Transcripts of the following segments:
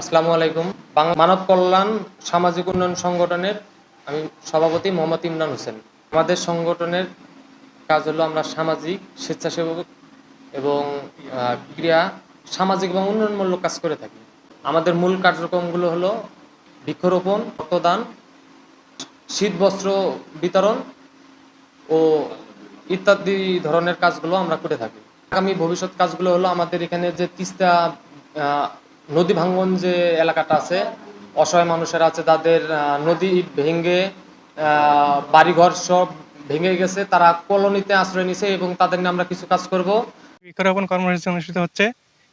আসসালামু আলাইকুম। মানব কল্যাণ সামাজিক উন্নয়ন সংগঠনের আমি সভাপতি মোহাম্মদ ইমরান হোসেন। আমাদের সংগঠনের কাজ হলো আমরা সামাজিক স্বেচ্ছাসেবক এবং ক্রিয়া সামাজিক এবং উন্নয়নমূলক কাজ করে থাকি। আমাদের মূল কার্যক্রমগুলো হলো বৃক্ষরোপণ, রক্তদান, শীত বস্ত্র বিতরণ ও ইত্যাদি ধরনের কাজগুলো আমরা করে থাকি। আগামী ভবিষ্যৎ কাজগুলো হলো আমাদের এখানে যে তিস্তা নদী ভাঙ্গন যে এলাকাটা আছে, অসহায় মানুষের আছে, তাদের নদী ভেঙে বাড়িঘর সব ভেঙে গেছে, তারা কলোনিতে আশ্রয় নিছে এবং তাদের নিয়ে আমরা কিছু কাজ করব। বৃক্ষরোপণ কর্মসূচি অনুষ্ঠিত হচ্ছে।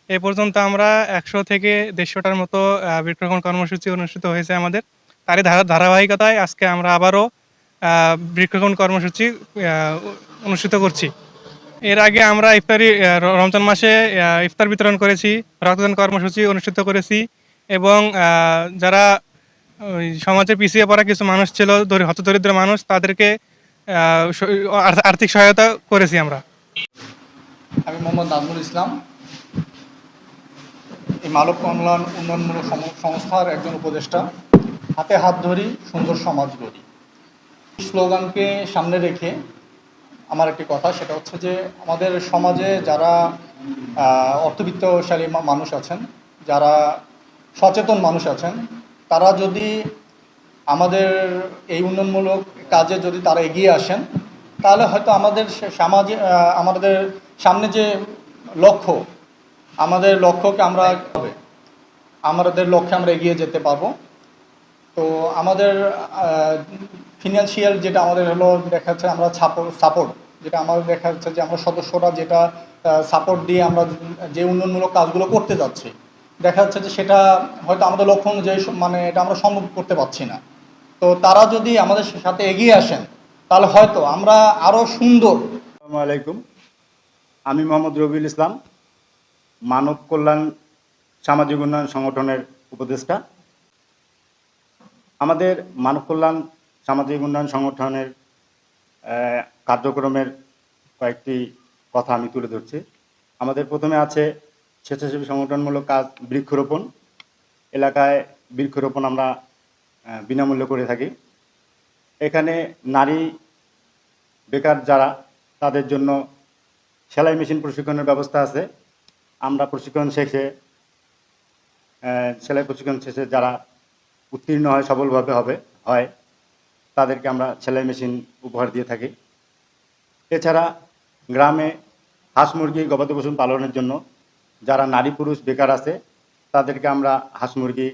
এ পর্যন্ত আমরা একশো থেকে দেড়শোটার মতো বৃক্ষরোপণ কর্মসূচি অনুষ্ঠিত হয়েছে আমাদের। তারই ধারাবাহিকতায় আজকে আমরা আবারও বৃক্ষরোপণ কর্মসূচি অনুষ্ঠিত করছি। এর আগে আমরা ইফতারি রমজান মাসে ইফতার বিতরণ করেছি, রক্তদান কর্মসূচি অনুষ্ঠিত করেছি এবং যারা সমাজে পিছিয়ে পড়া কিছু মানুষ ছিল, দরি- হতদরিদ্র মানুষ, তাদেরকে আর্থিক সহায়তা করেছি আমরা। আমি মোহাম্মদ নাজমুল ইসলাম। এই মানব কল্যাণ উন্নয়নমূলক সংস্থার একজন উপদেষ্টা। হাতে হাত ধরি, সুন্দর সমাজ গড়ি। স্লোগানকে সামনে রেখে আমার একটি কথা, সেটা হচ্ছে যে আমাদের সমাজে যারা অর্থবিত্তশালী মানুষ আছেন, যারা সচেতন মানুষ আছেন, তারা যদি আমাদের এই উন্নয়নমূলক কাজে যদি তারা এগিয়ে আসেন, তাহলে হয়তো আমাদের সমাজে আমাদের সামনে যে লক্ষ্য, আমাদের লক্ষ্যকে আমরা হবে, আমাদের লক্ষ্যে আমরা এগিয়ে যেতে পারব। তো আমাদের ফিনান্সিয়াল যেটা আমাদের হলো, দেখা যাচ্ছে আমরা সাপোর্ট যেটা আমাদের দেখা যাচ্ছে যে আমরা সদস্যরা যেটা সাপোর্ট দিয়ে আমরা যে উন্নয়নমূলক কাজগুলো করতে যাচ্ছি, দেখা যাচ্ছে যে সেটা হয়তো আমাদের লক্ষ্য অনুযায়ী মানে এটা আমরা সম্ভব করতে পারছি না। তো তারা যদি আমাদের সাথে এগিয়ে আসেন, তাহলে হয়তো আমরা আরও সুন্দর। আসসালামু আলাইকুম। আমি মোহাম্মদ রবিউল ইসলাম, মানব কল্যাণ সামাজিক উন্নয়ন সংগঠনের উপদেষ্টা। আমাদের মানব কল্যাণ সামাজিক উন্নয়ন সংগঠনের কার্যক্রমের কয়েকটি কথা আমি তুলে ধরছি। আমাদের প্রথমে আছে স্বেচ্ছাসেবী সংগঠনমূলক কাজ বৃক্ষরোপণ। এলাকায় বৃক্ষরোপণ আমরা বিনামূল্যে করে থাকি। এখানে নারী বেকার যারা, তাদের জন্য সেলাই মেশিন প্রশিক্ষণের ব্যবস্থা আছে। আমরা প্রশিক্ষণ শেষে সেলাই প্রশিক্ষণ শেষে যারা উত্তীর্ণ হয়, সফলভাবে হবে, হয় তাদেরকে আমরা সেলাই মেশিন উপহার দিয়ে থাকি। এছাড়া গ্রামে হাঁস মুরগি গবাদি পশু পালনের জন্য যারা নারী পুরুষ বেকার আছে, তাদেরকে আমরা হাঁস মুরগি